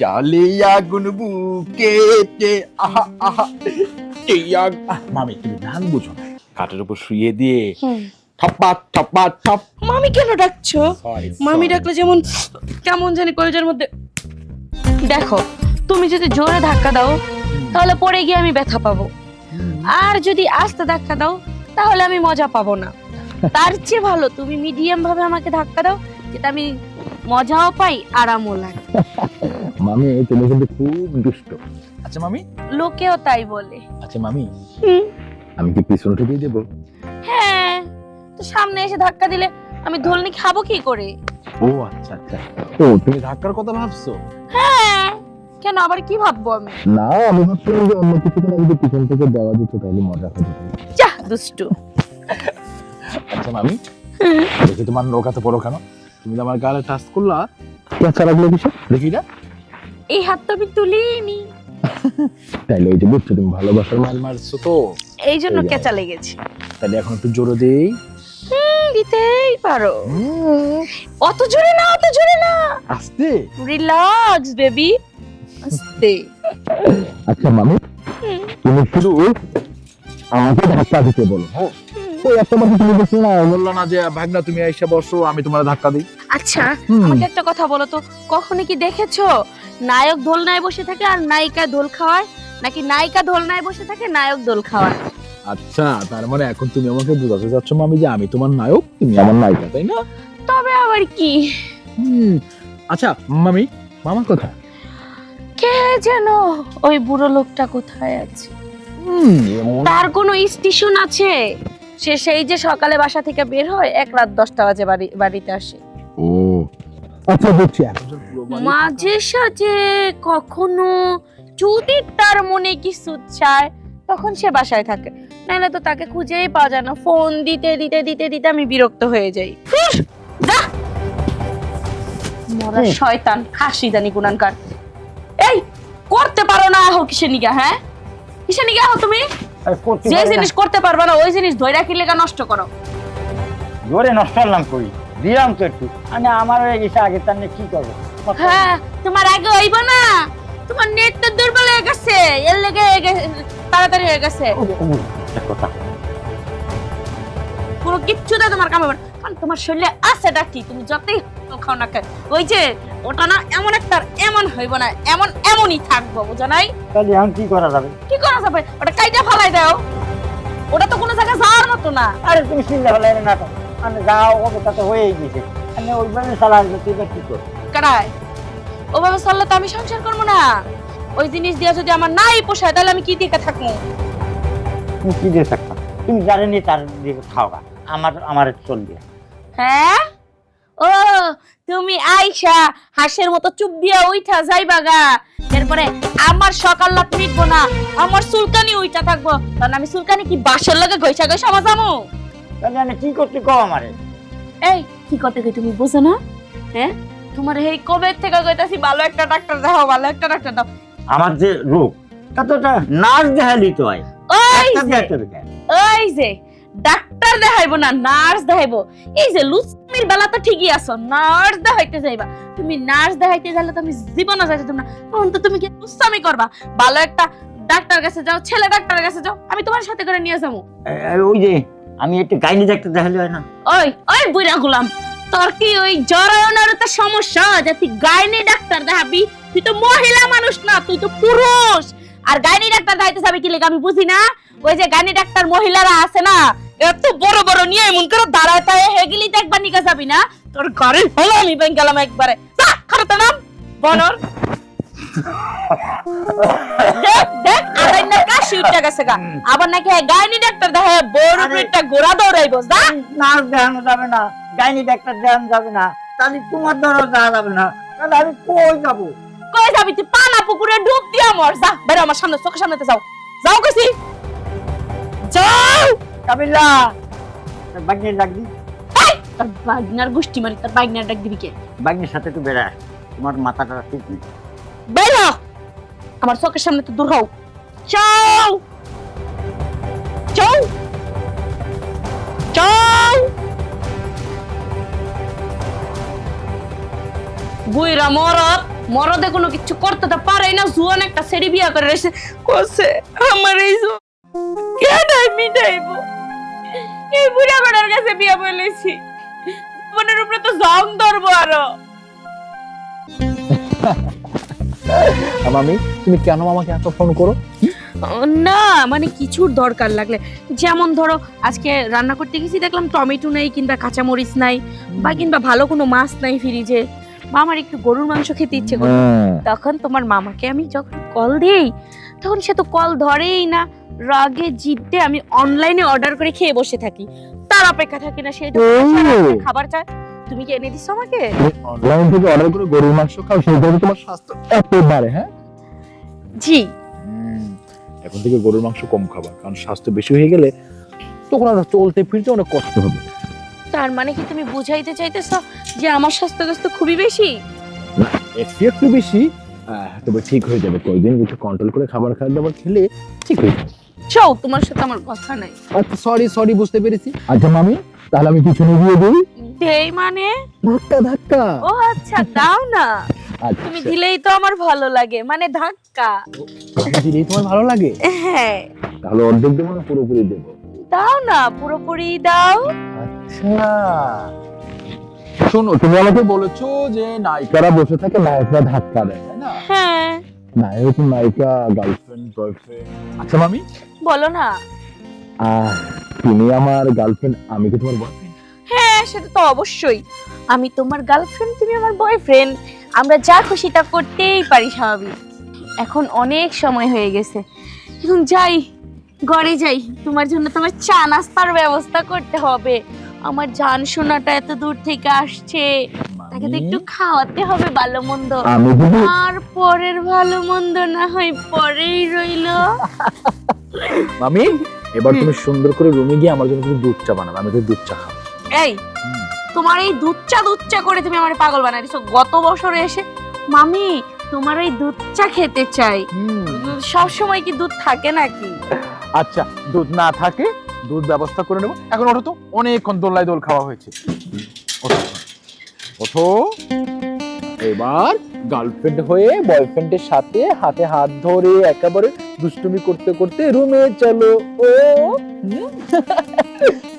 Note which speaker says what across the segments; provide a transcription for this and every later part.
Speaker 1: চালে আগুন বুকেতে আহা আহা এই আগ মামি তুমি গান বুঝো না। কাঠের উপর শুয়ে দিয়ে ঠপা ঠপা ঠপ।
Speaker 2: মামি কেন ডাকছো? মামি. ডাকলে যেমন কেমন জানি কলেজের মধ্যে দেখো তুমি যদি জোরে ধাক্কা দাও তাহলে পড়ে গিয়ে আমি ব্যথা পাবো। আর যদি আস্তে ধাক্কা দাও তাহলে আমি মজা পাবো না। তার চেয়ে ভালো তুমি মিডিয়াম ভাবে আমাকে ধাক্কা দাও যেটা আমি মজাও পাই আরামও লাগে।
Speaker 1: মামি তুমি কিন্তু খুব দুষ্ট। আচ্ছা মামি?
Speaker 2: লোকেও তাই বলে।
Speaker 1: আচ্ছা মামি? আমি কি পিছনে ঠেকিয়ে দেবো?
Speaker 2: হ্যাঁ তো সামনে এসে ধাক্কা দিলে আমি ধলনি খাব কি করে?
Speaker 1: ও আচ্ছা আচ্ছা। ও তুমি ধাক্কার কথা ভাবছ?
Speaker 2: হ্যাঁ কেন আবার কি ভাববো আমি?
Speaker 1: না আমি ভাবছিলাম যে অন্য কিছু কোনো যদি পিছন থেকে দেওয়া যেত তাহলে মজা হতো।
Speaker 2: যা দুষ্টু।
Speaker 1: আচ্ছা মামি? দেখি তোমার নৌকাতে পড়ো কেন? তুমি তো আমার গালে টাচ করলা। আচ্ছা লাগল কিছু দেখি না
Speaker 2: এই হাতটা আমি তুলিনি।
Speaker 1: তাইলে ওই যে বুঝছ তুমি ভালোবাসার মাল মারছো তো।
Speaker 2: এই জন্য। কেঁচা লেগেছে।
Speaker 1: তাহলে এখন একটু জোরে দেই।
Speaker 2: দিতেই পারো। অত জোরে না অত জোরে না।
Speaker 1: আস্তে।
Speaker 2: Relax baby. আস্তে।
Speaker 1: আচ্ছা মামি। তুমি শুধু আমাকে ধাক্কা দিতে বলো হ্যাঁ? ওই একটা তুমি না বলল না যে ভাগনা তুমি এসে বসো আমি তোমার ধাক্কা দিই।
Speaker 2: আচ্ছা আমাকে একটা কথা বলো তো কখনো কি দেখেছ নায়ক দোলনায় বসে থাকে আর নায়িকা দোল খাওয়ায়। নাকি নায়িকা দোলনায় বসে থাকে নায়ক দোল খাওয়ায়।
Speaker 1: আচ্ছা তার মানে এখন তুমি আমাকে বোঝাতে চাচ্ছ মামি যে আমি তোমার নায়ক তুমি আমার নায়িকা তাই না?
Speaker 2: তবে আবার কি?
Speaker 1: হুম আচ্ছা মামি মামা কোথায়
Speaker 2: কে যেন ওই বুড়ো লোকটা কোথায় আছে?
Speaker 1: হুম এমন
Speaker 2: তার কোনো স্টেশন আছে? সে সেই যে সকালে বাসা থেকে বের হয় এক রাত দশটা বাজে বাড়ি বাড়িতে আসে।
Speaker 1: ও আচ্ছা বুঝছি এখন।
Speaker 2: মাঝে সাঝে কখনো যদি তার মনে কিছু চায় তখন সে বাসায় থাকে। নাহলে তো তাকে খুঁজেই পাওয়া যায় না। ফোন দিতে দিতে দিতে দিতে আমি বিরক্ত হয়ে যাই। হুস, যা! মরা শয়তান খাসি জানি গুনানকার এই করতে পারো না আহো নিগা হ্যাঁ? কিসে নিগা আহো তুমি? যে জিনিস করতে পারবা না ওই জিনিস ধৈরা কি লেগা নষ্ট করো।
Speaker 3: জোরে নষ্ট করলাম কই? তো একটু। মানে আমার হয়ে গেছে আগে তার কি করব?
Speaker 2: হ্যাঁ তোমার আগে হইব না। তোমার নেট তো দুর্বল হয়ে গেছে। এর লেগে তাড়াতাড়ি হয়ে গেছে।
Speaker 3: কথা।
Speaker 2: কিচ্ছু তোমার কামে না। কারণ তোমার শরীরে আছে ডাকি তুমি যতই খাও না ওই যে ওটা না এমন একটা এমন হইব না এমন এমনই থাকব বুঝো নাই?
Speaker 3: তাহলে এখন কি করা যাবে?
Speaker 2: কি করা যাবে? ওটা কাইটা ফালাই দাও। ওটা তো কোনো জায়গায় যাওয়ার মতো না।
Speaker 3: আরে তুমি চিন্তা হলে না তো মানে যাও ওকে তাতে হয়েই গেছে। মানে ওইভাবে চালা আসবে তুই এবার কি কর
Speaker 2: কারায় ওভাবে চললে তো আমি সংসার করব না। ওই জিনিস দিয়ে যদি আমার নাই পোষায় তাহলে আমি কি দিকে থাকব?
Speaker 3: তুমি কি দিয়ে থাকতাম তুমি জানেনি তার দিয়ে খাও গা। আমার আমার চলবে।
Speaker 2: হ্যাঁ? ও তুমি আইসা হাঁসের মতো চুপ দিয়া উইঠা যাইবা গা। এরপরে আমার সকাল লাভ মিটবো না আমার সুলকানি উইটা থাকব। কারণ আমি সুলকানি কি বাসের লগে গৈসা গৈসা মাজামু
Speaker 3: তাহলে আমি কি করতে কও আমারে?
Speaker 2: এই কি করতে কই তুমি বুঝো না? হ্যাঁ? তোমার এই কবে থেকে কইতাছি ভালো একটা ডাক্তার দাও ভালো একটা ডাক্তার দাও।
Speaker 3: আমার যে রোগ তা তো নার্স দেখালি তো হয়।
Speaker 2: ওই যে? ওই যে ডাক্তার দেখাইবো না নার্স দেখাইবো। এই যে লুচমির বেলা তো ঠিকই আছো নার্স দেখাইতে যাইবা। তুমি নার্স দেখাইতে গেলে তো আমি জীবনে যাইতে না। তখন তো তুমি কি লুচামি করবা? ভালো একটা ডাক্তার কাছে যাও ছেলে ডাক্তারের কাছে যাও আমি তোমার সাথে করে নিয়ে যাব।
Speaker 3: ওই যে আমি একটু গাইনি ডাক্তার দেখালে হয় না।
Speaker 2: ওই ওই বুড়া গুলাম, তোর কি ওই জরায়নের তো সমস্যা? যে তুই গাইনি ডাক্তার দেখাবি, তুই তো মহিলা মানুষ না, তুই তো পুরুষ। আর গাইনি ডাক্তার দেখাইতে যাবি কি লেগে, আমি বুঝি না? ওই যে গাইনি ডাক্তার মহিলারা আছে না, এত বড় বড় নিয়ে এমন করে দাঁড়ায় তাই হেগিলি দেখবার নিকা যাবি না? তোর ঘরে হলো আমি গেলাম একবারে। যা, খারাপ নাম। বনর দেখ দেখ আবার না কাশি উঠে গেছে গা। আবার নাকি গাইনি ডাক্তার দেখায় বড় পেটটা ঘোরা দৌড়াইবো যা।
Speaker 3: নার্স দেখানো যাবে না। গাইনি ডাক্তার দেখানো যাবে না। তাহলে তোমার দ্বারা যাওয়া যাবে না। তাহলে আমি কই যাব?
Speaker 2: কই যাবি তুই? পানা পুকুরে ডুব দিয়া মর যা। বেরো আমার সামনে চোখের সামনেতে যাও। যাও কইছি যাও।
Speaker 3: কাবিল্লা বাগনির ডাকবি
Speaker 2: এই, বাগনার গোষ্ঠী মারি তোর বাগনার ডাক দিবি কে?
Speaker 3: বাগনির সাথে তো বেড়া। তোমার মাথাটা ঠিক নেই।
Speaker 2: বেরো আমার চোখের সামনে তো দূর হও। যাও যাও যাও বুইরা মরত মরদে কোনো কিছু করতে তো পারে না। জুয়ান একটা সেরি বিয়া করে রয়েছে কসে আমার এই জু- কেন আমি যাইব এই বুড়া বেড়ার কাছে বিয়া বলেছি। মনের উপরে তো জং ধরবো আর।
Speaker 1: মামি তুমি কেন আমাকে এত ফোন করো?
Speaker 2: না মানে কিছুর দরকার লাগলে। যেমন ধরো আজকে রান্না করতে গেছি দেখলাম টমেটো নেই কিংবা কাঁচামরিচ নাই বা কিংবা ভালো কোনো মাছ নাই ফ্রিজে বা আমার একটু গরুর মাংস খেতে ইচ্ছে করে। তখন তোমার মামাকে আমি যখন কল দিই তখন সে তো কল ধরেই না। রাগে জিদ্দে আমি অনলাইনে অর্ডার করে খেয়ে বসে থাকি। তার অপেক্ষা থাকি না সে খাবার চায় তুমি কি এনে দিছো আমাকে?
Speaker 1: অনলাইন থেকে অর্ডার করে গরুর মাংস খাও সেই তোমার স্বাস্থ্য একেবারে হ্যাঁ?
Speaker 2: জি।
Speaker 1: এখন থেকে গরুর মাংস কম খাবা কারণ স্বাস্থ্য বেশি হয়ে গেলে তখন আর চলতে ফিরতে অনেক কষ্ট হবে।
Speaker 2: তার মানে কি তুমি বুঝাইতে চাইতেছো যে আমার স্বাস্থ্য স্বাস্থ্য খুবই বেশি?
Speaker 1: না একটু একটু বেশি তবে ঠিক হয়ে যাবে কয়েকদিন একটু কন্ট্রোল করে খাবার খাবার দাবার খেলে ঠিক হয়ে যাবে।
Speaker 2: চাও তোমার সাথে আমার কথা নাই।
Speaker 1: আচ্ছা সরি সরি বুঝতে পেরেছি। আচ্ছা মামি তাহলে আমি পিছনে দিয়ে দিই
Speaker 2: দেই মানে?
Speaker 1: ধাক্কা ধাক্কা।
Speaker 2: ও আচ্ছা দাও না।
Speaker 1: আচ্ছা।
Speaker 2: তুমি দিলেই তো আমার ভালো লাগে মানে ধাক্কা।
Speaker 1: দিলেই তোমার ভালো লাগে?
Speaker 2: হ্যাঁ।
Speaker 1: তাহলে অর্ধেক দেবো না পুরোপুরি দেবো?
Speaker 2: দাও না পুরোপুরি দাও।
Speaker 1: আচ্ছা। শোনো তুমি আমাকে বলেছ যে নায়িকারা বসে থাকে নায়করা ধাক্কা দেয় তাই না?
Speaker 2: হ্যাঁ।
Speaker 1: নায়ক নায়িকা গার্লফ্রেন্ড বয়ফ্রেন্ড আচ্ছা মামি?
Speaker 2: বলো না।
Speaker 1: আহ, তুমি আমার গার্লফ্রেন্ড আমি কি তোমার বয়ফ্রেন্ড
Speaker 2: সেটা তো অবশ্যই। আমি তোমার গার্লফ্রেন্ড তুমি আমার বয়ফ্রেন্ড আমরা যা খুশি তা করতেই পারি স্বাভাবিক। এখন অনেক সময় হয়ে গেছে। এখন যাই ঘরে যাই। তোমার জন্য তোমার চা নাস্তার ব্যবস্থা করতে হবে। আমার জান শোনাটা এত দূর থেকে আসছে। তাকে তো একটু খাওয়াতে হবে ভালো মন্দ। আর পরের ভালো মন্দ না হয় পরেই রইল।
Speaker 1: মামি এবার তুমি সুন্দর করে রুমে গিয়ে আমার জন্য তুমি দুধ চা বানাবে। আমি তো দুধ চা খাব।
Speaker 2: এই তোমার এই দুধচা দুধচা করে তুমি আমার পাগল বানাই দিছো। গত বছরে এসে মামি তোমার এই দুধ চা খেতে চাই। সব সময় কি দুধ থাকে নাকি?
Speaker 1: আচ্ছা দুধ না থাকে দুধ ব্যবস্থা করে নেব। এখন ওঠো তো অনেকক্ষণ দোল্লাই দোল খাওয়া হয়েছে। ওঠো এবার গার্লফ্রেন্ড হয়ে বয়ফ্রেন্ডের সাথে হাতে হাত ধরে একেবারে দুষ্টুমি করতে করতে রুমে চলো। ও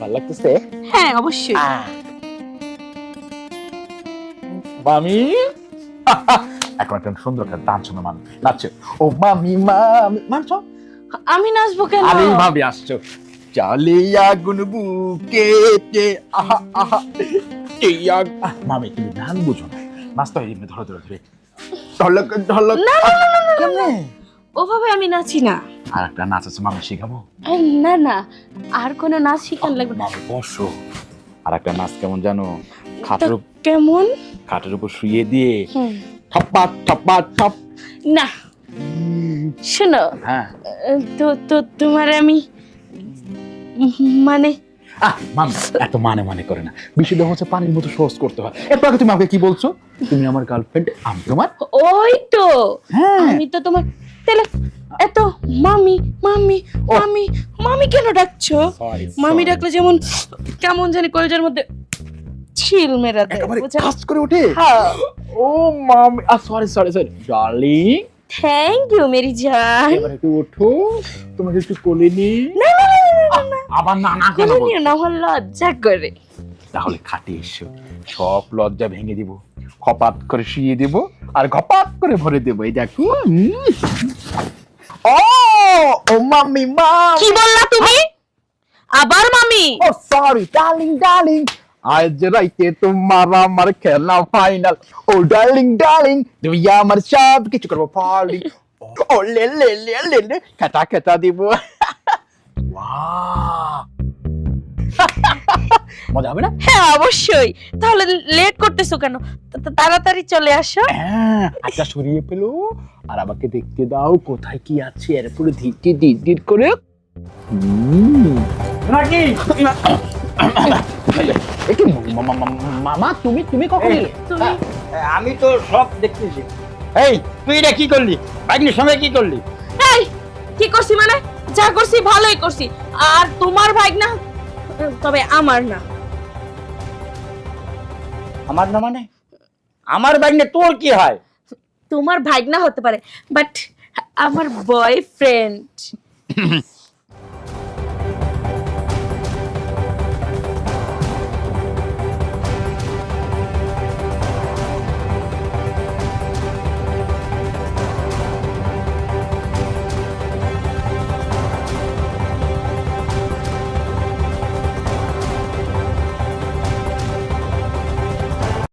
Speaker 1: ভালো লাগতেছে?
Speaker 2: হ্যাঁ অবশ্যই।
Speaker 1: মামি। এখন একটা সুন্দর একটা ডান্স শোনো মামি। নাচছো। ও মামি মামি। মানছো
Speaker 2: আমি নাচবো কেন?
Speaker 1: আরে ভাবি আসছো। চালে আগুন বুকেতে আহা আহা। এই আগ মামি তুমি গান বুঝো না। নাচতে হয় এমনি ধরো ধরো ধরে। ঢলক ঢলক
Speaker 2: না, না, না, না,
Speaker 1: কেমনে?
Speaker 2: ওভাবে আমি নাচি না।
Speaker 1: আর একটা নাচ আছে মামি শিখাবো?
Speaker 2: না না। আর কোনো নাচ শিখান লাগবে না।
Speaker 1: বসো। আর একটা নাচ কেমন জানো? খাটের উপ-
Speaker 2: কেমন?
Speaker 1: খাটের উপর শুয়ে দিয়ে
Speaker 2: হুম,
Speaker 1: ঠপ্পা ঠপ্পা ঠপ।
Speaker 2: না। শোনো
Speaker 1: হ্যাঁ।
Speaker 2: তো তো তোমার আমি মানে
Speaker 1: এত মানে মানে করে না। বিষয়টা হচ্ছে পানির মতো সহজ করতে হয়। এরপর আগে তুমি আমাকে কি বলছো? তুমি আমার গার্লফ্রেন্ড আমি তোমার
Speaker 2: ওই তো।
Speaker 1: হ্যাঁ।
Speaker 2: আমি তো তোমার তাহলে এত মামি মামি
Speaker 1: ও।
Speaker 2: মামি মামি কেন ডাকছো? মামি. ডাকলে যেমন কেমন জানি কলেজের মধ্যে ছিল মেরা দেয়
Speaker 1: একেবারে
Speaker 2: বুঝছ?
Speaker 1: করে ওঠে।
Speaker 2: হ্যাঁ।
Speaker 1: ও মামি আ sorry sorry sorry darling
Speaker 2: thank you Mary জান
Speaker 1: এবার একটু ওঠো তোমাকে একটু কোলে নি
Speaker 2: না না না,
Speaker 1: আবার না না কেন
Speaker 2: নিও না আমার লজ্জা করে।
Speaker 1: তাহলে খাটে এসো সব লজ্জা ভেঙে দিব। খপাত করে শুয়ে দেব আর ঘপাত করে ভরে দেব। এই দেখো। ও ও মামি। মা
Speaker 2: কি বললা তুমি? আবার মামি
Speaker 1: ও সরি ডার্লিং ডার্লিং আজ রাইতে তোমার আমার খেলা ফাইনাল ও ডার্লিং ডার্লিং তুমি আমার সব কিছু করব ফালি ও লে লে লে লে লে খেটা খেটা দিব। Wow! মজা হবে না?
Speaker 2: হ্যাঁ অবশ্যই। তাহলে লেট করতেছো কেন? তাড়াতাড়ি চলে আসো।
Speaker 1: হ্যাঁ আচ্ছা সরিয়ে পেল আর আমাকে দেখতে দাও কোথায় কি আছে। এরপরে ধীরকে ধীর ধীর করে।
Speaker 3: নাকি
Speaker 1: এ কি মা- মা- মা- মামা তুমি তুমি কখন এলে?
Speaker 3: আমি তো সব দেখতেছি। এই তুই এটা কি করলি? বাইকের সঙ্গে কি করলি?
Speaker 2: এই কি করছি মানে? যা করছি ভালোই করছি। আর তোমার ভাই না তবে আমার না।
Speaker 3: আমার না মানে? আমার বাইক তোর কি হয়?
Speaker 2: তোমার ভাগনা হতে পারে বাট আমার বয়ফ্রেন্ড